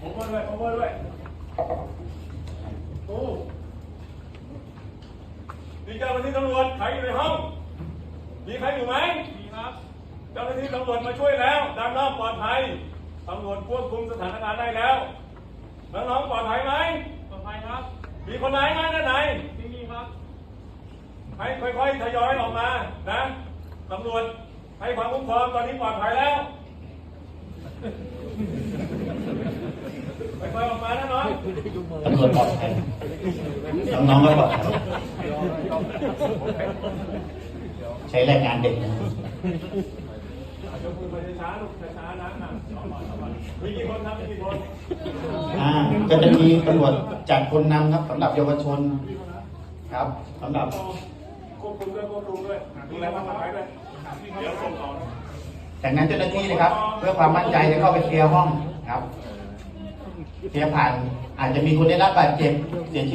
ผมมาด้วยผมมาด้วยโอ้นี่เจ้าหน้าที่ตำรวจใครอยู่ในห้อง มีใครอยู่ไหมมีครับ เจ้าหน้าที่ตำรวจมาช่วยแล้วด้านนอกปลอดภัยตำรวจควบคุมสถานการณ์ได้แล้วน้องๆปลอดภัยไหมปลอดภัยครับ มีคนไหนไหมด้านไหนไม่มีครับ ให้ค่อยๆทยอยออกมานะตำรวจให้ความคุ้มครองตอนนี้ปลอดภัยแล้ว ค่อยๆออกมานะน้องตำรวจปลอดภัยน้องๆก็ปลอดภัยใช้แรงงานเด็กนะยกมือไปช้าๆลูกช้านะนะสองก่อนสองก่อนมีกี่คนครับมีกี่คนอ่าก็จะมีตำรวจจัดคนนำครับสำหรับเยาวชน ครับสำหรับควบคุมด้วยควบคุมด้วยดูแลความปลอดภัยด้วยเดี๋ยวส่งต่อ จากนั้นเจ้าหน้าที่นะครับ เพื่อความมั่นใจจะเข้าไปเคลียร์ห้องครับเคลียร์ผ่านอาจจะมีคนได้รับบาดเจ็บเสียชีวิต